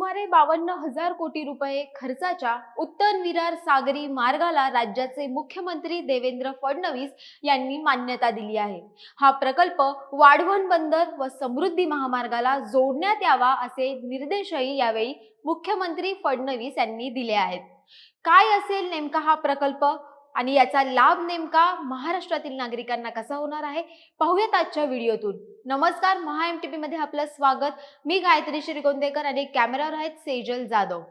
सुमारे बावन्न हजार कोटी रुपये खर्चाच्या उत्तर विरार सागरी मार्गाला राज्याचे मुख्यमंत्री देवेंद्र फडणवीस यांनी मान्यता दिली आहे. हा प्रकल्प वाढवण बंदर व समृद्धी महामार्गाला जोडण्यात यावा असे निर्देशही यावेळी मुख्यमंत्री फडणवीस यांनी दिले आहेत. काय असेल नेमका हा प्रकल्प? आणि याचा लाभ नेमका महाराष्ट्रातील नागरिकांना कसा होणार आहे? पाहूयात आजच्या व्हिडिओतून. नमस्कार महा एम टी पी मध्ये आपलं स्वागत. मी गायत्री श्रीगोंदेकर आणि कॅमेरावर आहेत सेजल जाधव.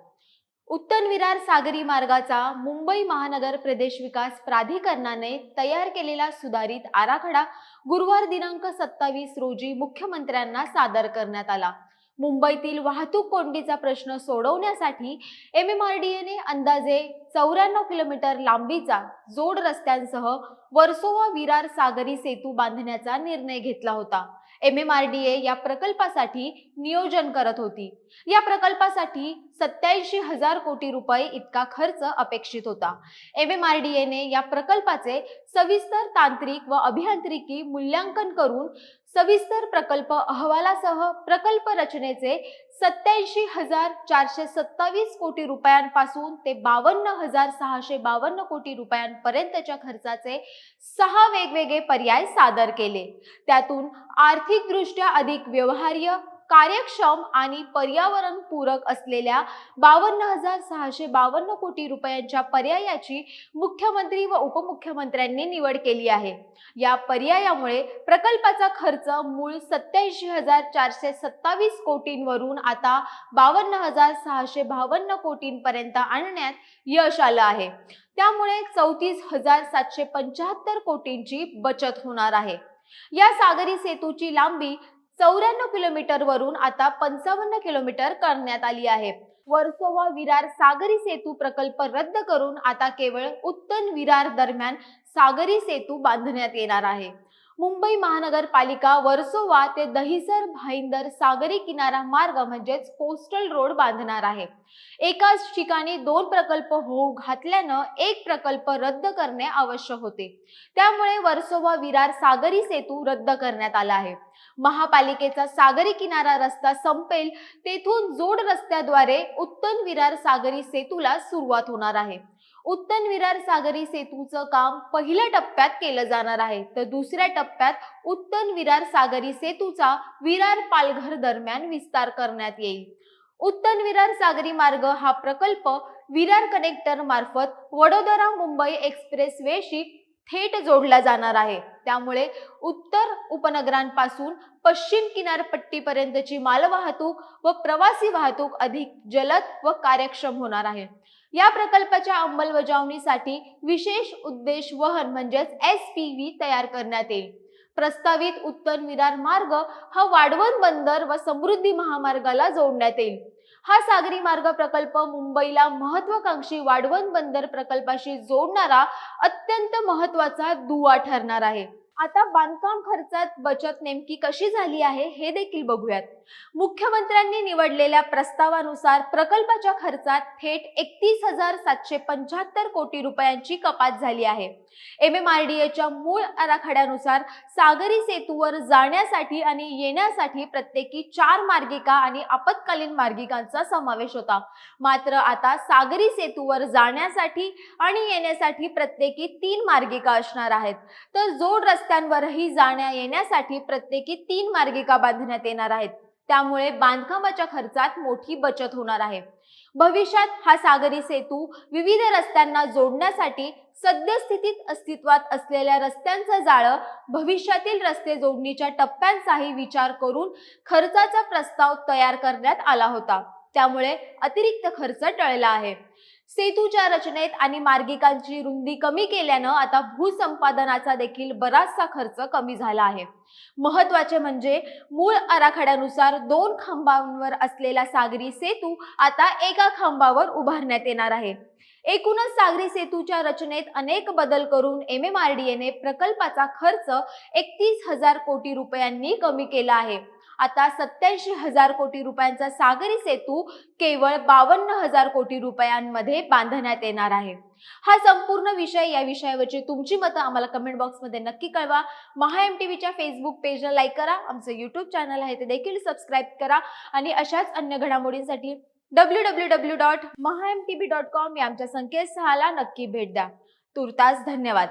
उत्तर विरार सागरी मार्गाचा मुंबई महानगर प्रदेश विकास प्राधिकरणाने तयार केलेला सुधारित आराखडा गुरुवार दिनांक सत्तावीस रोजी मुख्यमंत्र्यांना सादर करण्यात आला. मुंबईतील वाहतूक कोंडीचा प्रश्न सोडवण्यासाठी एम एम आर डी एने अंदाजे चौऱ्याण्णव किलोमीटर लांबीचा जोड रस्त्यांसह वर्सोवा विरार सागरी सेतू बांधण्याचा निर्णय घेतला होता. M M R D A या प्रकल्पासाठी नियोजन करत होती. या प्रकल्पासाठी सत्याऐंशी हजार कोटी रुपये इतका खर्च अपेक्षित होता. एम एम आर डी एने या प्रकल्पाचे सविस्तर तांत्रिक व अभियांत्रिकी मूल्यांकन करून सविस्तर प्रकल्प अहवालासह प्रकल्प रचनेचे सत्याऐंशी हजार चारशे सत्तावीस कोटी रुपयांपासून ते बावन्न हजार सहाशे बावन्न कोटी रुपयांपर्यंतच्या खर्चाचे सहा वेगवेगळे पर्याय सादर केले. त्यातून आर्थिकदृष्ट्या अधिक व्यवहार्य कार्यक्षम आणि पर्यावरण पूरक असलेल्या बावन्न हजार सहाशे बावन्न कोटी रुपयांच्या पर्यायाची मुख्यमंत्री व उपमुख्यमंत्र्यांनी निवड केली आहे. या पर्यायामुळे प्रकल्पाचा खर्च मूळ सत्याऐंशी हजार चारशे सत्तावीस कोटींवरून आता बावन्न हजार सहाशे बावन्न कोटींपर्यंत आणण्यात यश आलं आहे. त्यामुळे चौतीस हजार सातशे पंच्याहत्तर कोटींची बचत होणार आहे. या सागरी सेतूची लांबी चौऱ्याण्णव किलोमीटर वरून आता पंचावन्न किलोमीटर करण्यात आली आहे. वर्सोवा विरार सागरी सेतू प्रकल्प रद्द करून आता केवळ उत्तन विरार दरम्यान सागरी सेतू बांधण्यात येणार आहे. मुंबई महानगरपालिका वर्सोवा ते दहिसर भाईंदर सागरी किनारा मार्ग म्हणजेच कोस्टल रोड बांधणार आहे. एकाच ठिकाणी दोन प्रकल्प होऊ घातल्यानं एक प्रकल्प रद्द करणे आवश्यक होते. त्यामुळे वर्सोवा विरार सागरी सेतू रद्द करण्यात आला आहे. महापालिकेचा सागरी किनारा रस्ता संपेल तेथून जोड रस्त्याद्वारे उत्तन विरार सागरी सेतूला सुरुवात होणार आहे. उत्तन विरार सागरी सेतूचं काम पहिल्या टप्प्यात केलं जाणार आहे. तर दुसऱ्या टप्प्यात उत्तन विरार सागरी सेतूचा विरार पालघर दरम्यान विस्तार करण्यात येईल. उत्तन विरार सागरी मार्ग हा प्रकल्प विरार कनेक्टर मार्फत वडोदरा मुंबई एक्सप्रेस वेशी थेट जोडला जाणार आहे. त्यामुळे उत्तर उपनगरांपासून पश्चिम किनारपट्टीपर्यंतची मालवाहतूक व प्रवासी वाहतूक अधिक जलद व कार्यक्षम होणार आहे. या प्रकल्पाच्या अंमलबजावणीसाठी विशेष उद्देश वहन म्हणजेच एस पी व्ही तयार करण्यात येईल. प्रस्तावित उत्तर विरार मार्ग हा वाढवण बंदर व समृद्धी महामार्गाला जोडण्यात येईल. हा सागरी मार्ग प्रकल्प मुंबईला महत्वाकांक्षी वाढवण बंदर प्रकल्पाशी जोडणारा अत्यंत महत्त्वाचा दुवा ठरणार आहे. आता बांधकाम खर्चात बचत नेमकी कशी झाली आहे हे देखील बघूयात. मुख्यमंत्र्यांनी निवडलेल्या प्रस्तावानुसार प्रकल्पाच्या खर्चात थेट एकतीस हजार सातशे पंच्याहत्तर कोटी रुपयांची कपात झाली आहे. एम एम आर डी एच्या मूळ आराखड्यानुसार सागरी सेतूवर जाण्यासाठी आणि येण्यासाठी प्रत्येकी चार मार्गिका आणि आपत्कालीन मार्गिकांचा समावेश होता. मात्र आता सागरी सेतूवर जाण्यासाठी आणि येण्यासाठी प्रत्येकी तीन मार्गिका असणार आहेत. तर जोड रस्त्यांवरही जाण्या येण्यासाठी प्रत्येकी तीन मार्गिका बांधण्यात येणार आहेत. त्यामुळे बांधकामाच्या खर्चात मोठी बचत होणार आहे. भविष्यात हा सागरी सेतू विविध रस्त्यांना जोडण्यासाठी सद्यस्थितीत अस्तित्वात असलेल्या रस्त्यांचं जाळं भविष्यातील रस्ते जोडणीच्या टप्प्यांचाही विचार करून खर्चाचा प्रस्ताव तयार करण्यात आला होता. त्यामुळे अतिरिक्त खर्च टळला आहे. सेतूच्या रचनेत आणि मार्गिकांची रुंदी कमी केल्यानं आता भूसंपादनाचा देखील बराचसा खर्च कमी झाला आहे. महत्त्वाचे म्हणजे मूळ आराखड्यानुसार दोन खांबांवर असलेला सागरी सेतू आता एका खांबावर उभारण्यात येणार आहे. एकूणच सागरी सेतूच्या रचनेत अनेक बदल करून एम एम आर डी एने प्रकल्पाचा खर्च एकतीस हजार कोटी रुपयांनी कमी केला आहे. आता सत्याऐंशी हजार कोटी रुपयांचा सागरी सेतू केवळ बावन्न हजार कोटी रुपयांमध्ये बांधण्यात येणार आहे. हा संपूर्ण विषय या विषयावरची तुमची मतं आम्हाला कमेंट बॉक्समध्ये नक्की कळवा. महा एम टी व्हीच्या फेसबुक पेजला लाईक करा. आमचं यूट्यूब चॅनल आहे ते देखील सबस्क्राईब करा. आणि अशाच अन्य घडामोडींसाठी W W W dot Maha M T V dot com या आमच्या संकेतस्थळाला नक्की भेट द्या. तुर्तास धन्यवाद.